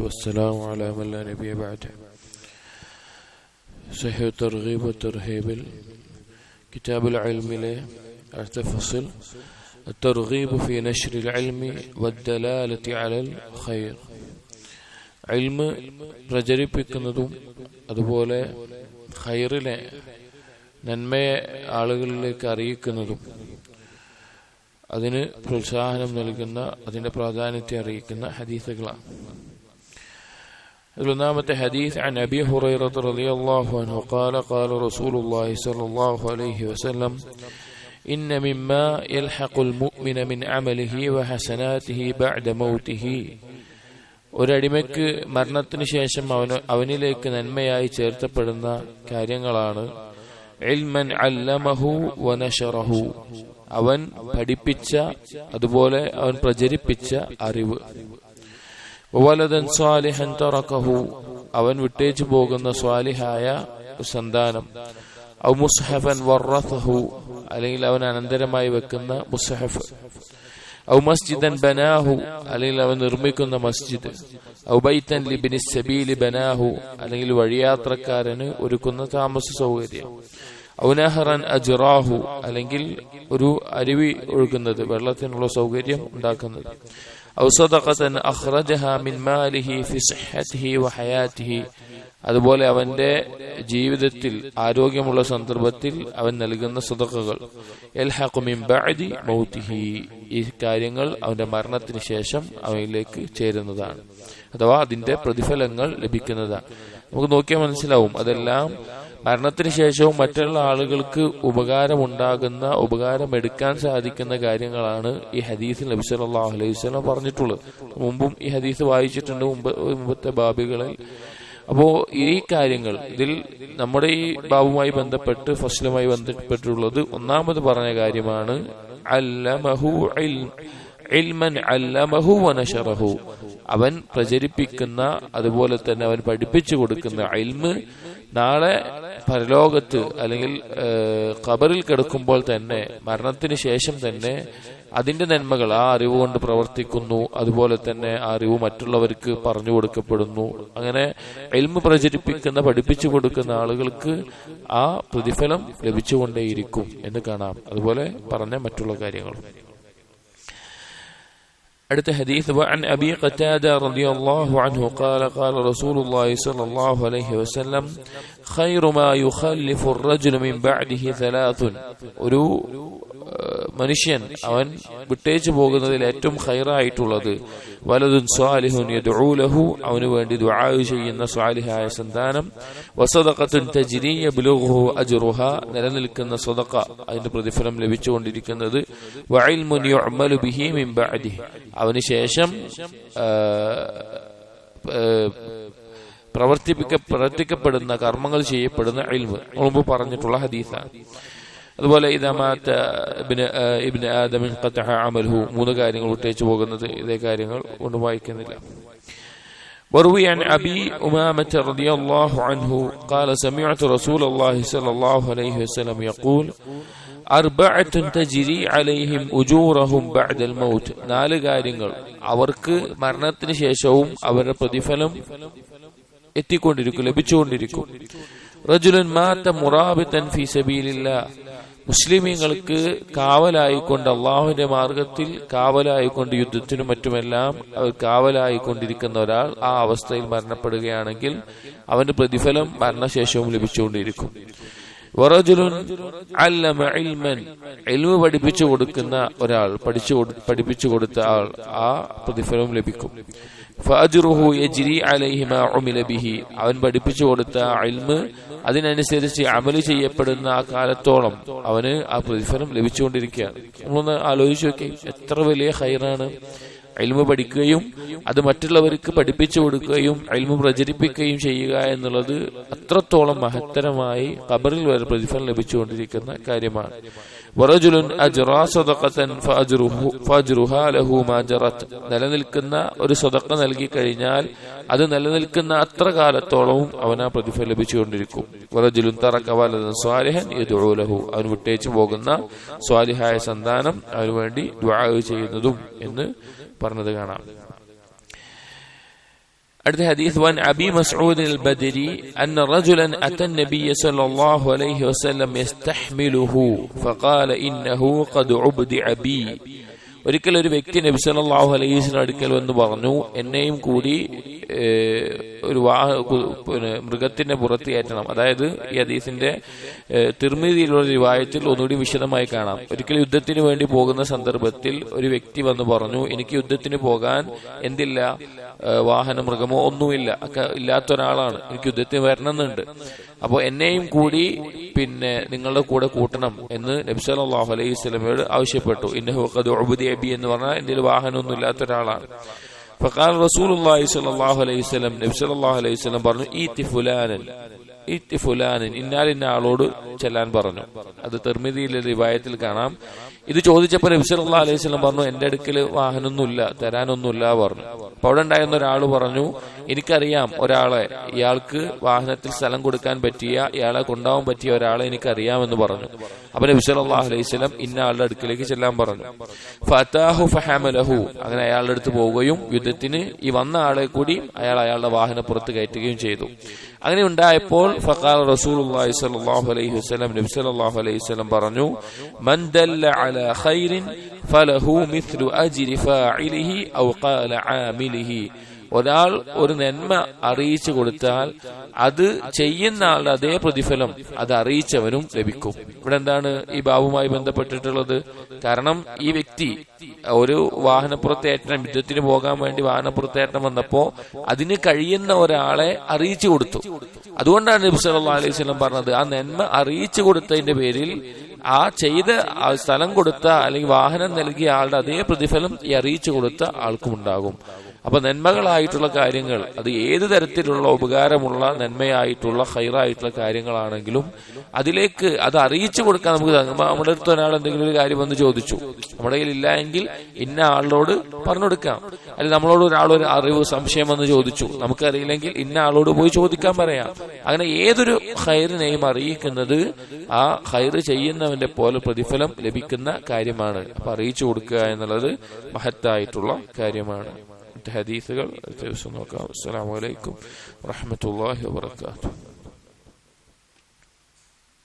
والسلام على من لا نبي بعده صحيح الترغيب والترهيب كتاب العلم له أرتفصل الترغيب في نشر العلم والدلالة على الخير علم പ്രചരിപ്പിക്കുന്നതും അതുപോലെ ഖൈറിലെ നന്മയെ ആളുകളിലേക്ക് അറിയിക്കുന്നതും അതിന് പ്രോത്സാഹനം നൽകുന്ന അതിന്റെ പ്രാധാന്യത്തെ അറിയിക്കുന്ന ഹദീസുകളാണ് الأمامة حديث عن أبي هريرة رضي الله عنه قال قال رسول الله صلى الله عليه وسلم إن مما يلحق المؤمن من عمله وحسناته بعد موته ഒരടിമയ്ക്ക് മരണത്തിന് ശേഷം അവന് അവനിലേക്ക് നന്മയായി ചേർത്തപ്പെടുന്ന കാര്യങ്ങളാണ് ഇൽമൻ അല്ലമഹു വനഷറഹു അവൻ പഠിപ്പിച്ച അതുപോലെ അവൻ പ്രചരിപ്പിച്ച അറിവ് വലതൻ സ്വാലിഹൻ തറക്കഹു. അവൻ വിട്ടേച്ചു പോകുന്ന സ്വാലിഹായ സന്താനം. ഔ മുസ്ഹഫൻ വറഫഹു അല്ലെങ്കിൽ അവൻ അനന്തരമായി വെക്കുന്ന മുസ്ഹഫ്. ഔ മസ്ജിദൻ ബനാഹു. അല്ലെങ്കിൽ അവൻ നിർമ്മിക്കുന്ന മസ്ജിദ്. ഔ ബൈത്തൻ ലിബിനി സബീലി ബനാഹു. അല്ലെങ്കിൽ വഴിയാത്രക്കാരന് ഒരുക്കുന്ന താമസ സൗകര്യം. ഔനഹറൻ അജുറാഹു. അല്ലെങ്കിൽ ഒരു അരുവി ഒഴുകുന്നത് വെള്ളത്തിനുള്ള സൗകര്യം ഉണ്ടാക്കുന്നത്. ഔ സദഖത്തൻ അഖ്റജഹ മിൻ മാലിഹി ഫി സിഹ്ഹതിഹി വഹയാതിഹി അതുപോലെ അവന്റെ ജീവിതത്തിൽ ആരോഗ്യമുള്ള സന്ദർഭത്തിൽ അവൻ നൽകുന്ന ബഅദി മൗതിഹി ഈ കാര്യങ്ങൾ അവന്റെ മരണത്തിന് ശേഷം അവയിലേക്ക് ചേരുന്നതാണ്. അഥവാ അതിന്റെ പ്രതിഫലങ്ങൾ ലഭിക്കുന്നതാണ്. നമുക്ക് നോക്കിയാൽ മനസ്സിലാവും അതെല്ലാം മരണത്തിന് ശേഷവും മറ്റുള്ള ആളുകൾക്ക് ഉപകാരമുണ്ടാകുന്ന ഉപകാരം എടുക്കാൻ സാധിക്കുന്ന കാര്യങ്ങളാണ് ഈ ഹദീസിൽ നബി സല്ലല്ലാഹു അലൈഹി വസല്ലം പറഞ്ഞിട്ടുള്ളത്. മുമ്പും ഈ ഹദീസ് വായിച്ചിട്ടുണ്ട് മുമ്പ് മുമ്പത്തെ ബാബികളിൽ. അപ്പോ ഈ കാര്യങ്ങൾ ഇതിൽ നമ്മുടെ ഈ ബാബുമായി ബന്ധപ്പെട്ട് ഫസ്ലുമായി ബന്ധപ്പെട്ടുള്ളത് ഒന്നാമത് പറഞ്ഞ കാര്യമാണ് അല്ലമഹു അവൻ പ്രചരിപ്പിക്കുന്ന അതുപോലെ തന്നെ അവൻ പഠിപ്പിച്ചു കൊടുക്കുന്ന ഇൽമ് നാളെ പരലോകത്ത് അല്ലെങ്കിൽ ഖബറിൽ കിടക്കുമ്പോൾ തന്നെ മരണത്തിന് ശേഷം തന്നെ അതിന്റെ നന്മകൾ ആ അറിവ് കൊണ്ട് പ്രവർത്തിക്കുന്നു. അതുപോലെ തന്നെ ആ അറിവ് മറ്റുള്ളവർക്ക് പറഞ്ഞു കൊടുക്കപ്പെടുന്നു. അങ്ങനെ എൽമ് പ്രചരിപ്പിക്കുന്ന പഠിപ്പിച്ചു കൊടുക്കുന്ന ആളുകൾക്ക് ആ പ്രതിഫലം ലഭിച്ചുകൊണ്ടേയിരിക്കും എന്ന് കാണാം. അതുപോലെ പറഞ്ഞ മറ്റുള്ള കാര്യങ്ങൾ അടുത്ത ഹദീസ് وعن أبي قتادة رضي الله عنه قال قال رسول الله صلى الله عليه وسلم خير ما يخلف الرجل من بعده ثلاث ഒരു മനുഷ്യൻ അവൻ വിട്ടേച്ചു പോകുന്നതിൽ ഏറ്റവും ഖൈറായിട്ടുള്ളത് വലതുൻ സ്വാലിഹുൻ യദ്ഊലഹു അവന് വേണ്ടി ദുആ ചെയ്യുന്ന സ്വാലിഹായ സന്താനം വസദഖത്തുൻ തജ്രി യബ്ലുഹു അജ്റുഹ നിലനിൽക്കുന്ന സദഖ അതിന്റെ പ്രതിഫലം ലഭിച്ചുകൊണ്ടിരിക്കുന്നത് വഇൽമുൻ യുഅമലു ബിഹി മിൻ ബഅദിഹി അവന് ശേഷം പ്രവർത്തിപ്പിക്ക പ്രവർത്തിക്കപ്പെടുന്ന കർമ്മങ്ങൾ ചെയ്യപ്പെടുന്ന ഇൽമ് മുമ്പ് പറഞ്ഞിട്ടുള്ള ഹദീസാണ് അതുപോലെ ഇതമാത്ത ഇബിന് ഇബിന് ആദമിൻ ഖത്തഹ അമൽഹു മൂന്ന് കാര്യങ്ങൾ വിട്ടേച്ചു പോകുന്നത് ഇതേ കാര്യങ്ങൾ ഒന്നും വായിക്കുന്നില്ല وروي عن أبي أمامة رضي الله عنه قال سمعت رسول الله صلى الله عليه وسلم يقول നാല് കാര്യങ്ങൾ. അവർക്ക് മരണത്തിന് ശേഷവും അവരുടെ പ്രതിഫലം എത്തിക്കൊണ്ടിരിക്കും ലഭിച്ചുകൊണ്ടിരിക്കും. റജുലൻ മാത്ത മുറാബിത്തൻ ഫി സബീലില്ല. മുസ്ലിമീങ്ങൾക്ക് കാവലായിക്കൊണ്ട് അള്ളാഹുവിന്റെ മാർഗത്തിൽ കാവലായിക്കൊണ്ട് യുദ്ധത്തിനും മറ്റുമെല്ലാം അവർ കാവലായിക്കൊണ്ടിരിക്കുന്ന ഒരാൾ ആ അവസ്ഥയിൽ മരണപ്പെടുകയാണെങ്കിൽ അവന്റെ പ്രതിഫലം മരണശേഷവും ലഭിച്ചുകൊണ്ടിരിക്കും. പഠിപ്പിച്ചു കൊടുക്കുന്ന ഒരാൾ പഠിച്ചു പഠിപ്പിച്ചു കൊടുത്ത ആൾ ആ പ്രതിഫലവും ലഭിക്കും. അവൻ പഠിപ്പിച്ചു കൊടുത്ത അൽമ് അതിനനുസരിച്ച് അമൽ ചെയ്യപ്പെടുന്ന ആ കാലത്തോളം അവന് ആ പ്രതിഫലം ലഭിച്ചുകൊണ്ടിരിക്കുകയാണ്. നമ്മളൊന്ന് ആലോചിച്ച് നോക്കി എത്ര വലിയ ഹൈറാണ് അൽമ പഠിക്കുകയും അത് മറ്റുള്ളവർക്ക് പഠിപ്പിച്ചു കൊടുക്കുകയും അയൽമ പ്രചരിപ്പിക്കുകയും ചെയ്യുക എന്നുള്ളത് അത്രത്തോളം മഹത്തരമായി ഖബറിൽ വരെ പ്രതിഫലം ലഭിച്ചുകൊണ്ടിരിക്കുന്ന കാര്യമാണ്. നിലനിൽക്കുന്ന ഒരു സ്വതക്ക നൽകി കഴിഞ്ഞാൽ അത് നിലനിൽക്കുന്ന അത്ര കാലത്തോളവും അവൻ ആ പ്രതിഫലം ലഭിച്ചുകൊണ്ടിരിക്കും. വറജുലുൻ തറക്കവാലഹൻ അവൻ വിട്ടേച്ചു പോകുന്ന സ്വാലിഹായ സന്താനം അവന് വേണ്ടി ദുആ ചെയ്യുന്നതും എന്ന് أرد حديث وان أبي مسعود البدري أن رجلا أتى النبي صلى الله عليه وسلم يستحمله فقال إنه قد عبد عبي ഒരിക്കൽ ഒരു വ്യക്തി നബി സല്ലല്ലാഹു അലൈഹിസിന് അടുക്കൽ വന്ന് പറഞ്ഞു എന്നെയും കൂടി ഒരു വാഹ പിന്നെ മൃഗത്തിന്റെ പുറത്ത് കയറ്റണം. അതായത് ഈ ഹദീസിന്റെ തിർമിതിയിലുള്ള റിവായത്തിൽ ഒന്നുകൂടി വിശദമായി കാണാം. ഒരിക്കൽ യുദ്ധത്തിന് വേണ്ടി പോകുന്ന സന്ദർഭത്തിൽ ഒരു വ്യക്തി വന്ന് പറഞ്ഞു എനിക്ക് യുദ്ധത്തിന് പോകാൻ എന്തില്ല? വാഹന മൃഗമോ ഒന്നുമില്ല. ഇല്ലാത്ത ഒരാളാണ്. എനിക്ക് യുദ്ധത്തിന് വരണമെന്നുണ്ട്. അപ്പോൾ എന്നെയും കൂടി പിന്നെ നിങ്ങളുടെ കൂടെ കൂട്ടണം എന്ന് നബ്സലാഹു അലൈഹി സ്വലമയോട് ആവശ്യപ്പെട്ടു. ഇന്നഹു ബി എന്ന് പറഞ്ഞാൽ എന്റെ ഒരു വാഹനമൊന്നും ഇല്ലാത്ത ഒരാളാണ്. ഫഖാൽ റസൂൽ അലൈഹി സ്വലാഹു അലൈഹി സ്വലം നബ്സലാഹു അലൈഹി സ്വലം പറഞ്ഞു ഈ തിഫുലാനൻ ഈത്തി ഫുലാനൻ ഇന്നാൽ ഇന്ന ആളോട് ചെല്ലാൻ പറഞ്ഞു. അത് തെർമിതിയിലെ റിവായത്തിൽ കാണാം. ഇത് ചോദിച്ചപ്പോൾ നബി സല്ലല്ലാഹു അലൈഹി സ്വലം പറഞ്ഞു എന്റെ അടുക്കൽ വാഹനമൊന്നുമില്ല തരാനൊന്നുമില്ല പറഞ്ഞു. അപ്പൊ അവിടെ ഉണ്ടായിരുന്ന ഒരാൾ പറഞ്ഞു എനിക്കറിയാം ഒരാളെ ഇയാൾക്ക് വാഹനത്തിൽ സ്ഥലം കൊടുക്കാൻ പറ്റിയ ഇയാളെ കൊണ്ടാവാൻ പറ്റിയ ഒരാളെ എനിക്കറിയാമെന്ന് പറഞ്ഞു. അപ്പൊ നബി സല്ലല്ലാഹു അലൈഹി സ്വലം ഇന്ന ആളുടെ അടുക്കിലേക്ക് ചെല്ലാൻ പറഞ്ഞു. ഫതാഹു ഫഹമലഹു. അങ്ങനെ അയാളുടെ അടുത്ത് പോവുകയും യുദ്ധത്തിന് ഈ വന്ന ആളെ കൂടി അയാൾ അയാളുടെ വാഹനപ്പുറത്ത് കയറ്റുകയും ചെയ്തു. അങ്ങനെ ഉണ്ടായപ്പോൾ ഫഖാൽ റസൂലുള്ളാഹി സ്വല്ലല്ലാഹു അലൈഹി വസല്ലം നബി സല്ലല്ലാഹു അലൈഹി വസല്ലം പറഞ്ഞു മൻ ദല്ല അലാ ഖൈറിൻ ഫലഹു മിത്ലു അജ്രി ഫാഇലിഹി ഔ ഖാല ആമിലിഹി ഒരാൾ ഒരു നന്മ അറിയിച്ചു കൊടുത്താൽ അത് ചെയ്യുന്ന ആളുടെ അതേ പ്രതിഫലം അത് അറിയിച്ചവനും ലഭിക്കും. ഇവിടെ എന്താണ് ഈ ബാബുമായി ബന്ധപ്പെട്ടിട്ടുള്ളത്? കാരണം ഈ വ്യക്തി ഒരു വാഹനപ്പുറത്തേറ്റം യുദ്ധത്തിന് പോകാൻ വേണ്ടി വാഹനപ്പുറത്തേറ്റം വന്നപ്പോ അതിന് കഴിയുന്ന ഒരാളെ അറിയിച്ചു കൊടുത്തു. അതുകൊണ്ടാണ് നബി സല്ലാ അലൈഹി സ്വലം പറഞ്ഞത് ആ നന്മ അറിയിച്ചു കൊടുത്തതിന്റെ പേരിൽ ആ ചെയ്ത സ്ഥലം കൊടുത്ത അല്ലെങ്കിൽ വാഹനം നൽകിയ ആളുടെ അതേ പ്രതിഫലം ഈ അറിയിച്ചു കൊടുത്ത ആൾക്കും ഉണ്ടാകും. അപ്പൊ നന്മകളായിട്ടുള്ള കാര്യങ്ങൾ അത് ഏത് തരത്തിലുള്ള ഉപകാരമുള്ള നന്മയായിട്ടുള്ള ഹൈറായിട്ടുള്ള കാര്യങ്ങളാണെങ്കിലും അതിലേക്ക് അത് അറിയിച്ചു കൊടുക്കാൻ നമുക്ക് നമ്മുടെ അടുത്ത് ഒരാൾ എന്തെങ്കിലും ഒരു കാര്യം വന്ന് ചോദിച്ചു. നമ്മുടെ കയ്യിൽ ഇല്ല എങ്കിൽ ഇന്ന ആളോട് പറഞ്ഞു കൊടുക്കാം അല്ലെങ്കിൽ നമ്മളോട് ഒരാൾ ഒരു അറിവ് സംശയം വന്ന് ചോദിച്ചു. നമുക്കറിയില്ലെങ്കിൽ ഇന്ന ആളോട് പോയി ചോദിക്കാൻ പറയാം. അങ്ങനെ ഏതൊരു ഹൈറിനെയും അറിയിക്കുന്നത് ആ ഹൈർ ചെയ്യുന്നവന്റെ പോലെ പ്രതിഫലം ലഭിക്കുന്ന കാര്യമാണ്. അപ്പൊ അറിയിച്ചു കൊടുക്കുക എന്നുള്ളത് മഹത്തായിട്ടുള്ള കാര്യമാണ്. انتهى حديثك السلام عليكم ورحمة الله وبركاته.